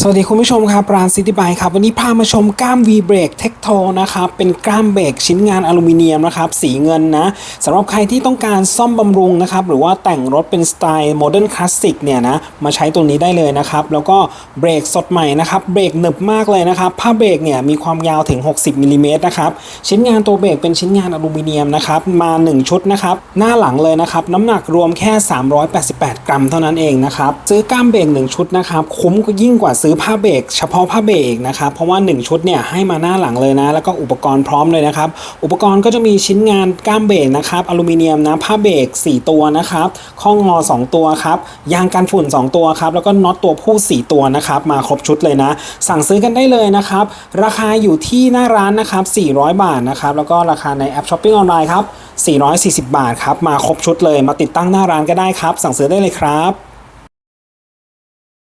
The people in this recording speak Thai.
สวัสดีคุณผู้ชมครับร้านซิตี้ไบครับ วันนี้พามาชมก้าม V Brake t e c t o นะครับ เป็นก้ามเบรกชิ้นงานอลูมิเนียมนะครับ สีเงินนะสำหรับใครที่ต้องการซ่อมบำรุงนะครับ หรือว่าแต่งรถเป็นสไตล์โมเดิร์นคลาสสิกเนี่ยนะ มาใช้ตัวนี้ได้เลยนะครับ แล้วก็เบรกสดใหม่นะครับ เบรกหนึบมากเลยนะครับ ผ้าเบรกเนี่ยมีความยาวถึง 60มิลลิเมตรนะครับ ชิ้นงานตัวเบรกเป็นชิ้นงานอลูมิเนียมนะครับ มา 1 ชุดนะครับ หน้าหลังเลยนะครับ น้ำหนักรวมแค่ 388 กรัมเท่านั้นเองนะครับ ซื้อก้ามเบรก1ชุดนะครับ คุ้มก็ยิ่งกว่าซื้อผ้าเบรกเฉพาะผ้าเบรกนะครับเพราะว่า 1 ชุดเนี่ยให้มาหน้าหลังเลยนะ แล้วก็อุปกรณ์พร้อมเลยนะครับ อุปกรณ์ก็จะมีชิ้นงานก้ามเบรกนะครับอลูมิเนียมนะผ้าเบรก4 ตัวนะครับข้องอ 2 ตัวครับยางกันฝุ่น 2 ตัวครับแล้วก็น็อตตัวผู้ 4 ตัวนะครับมาครบชุดเลยนะ สั่งซื้อกันได้เลยนะครับราคาอยู่ที่หน้าร้านนะครับ400 บาทนะครับแล้วก็ราคาในแอปช้อปปิ้งออนไลน์ครับ440 บาทครับมาครบชุดเลยมาติดตั้งหน้าร้านก็ได้ครับ สั่งซื้อได้เลยครับ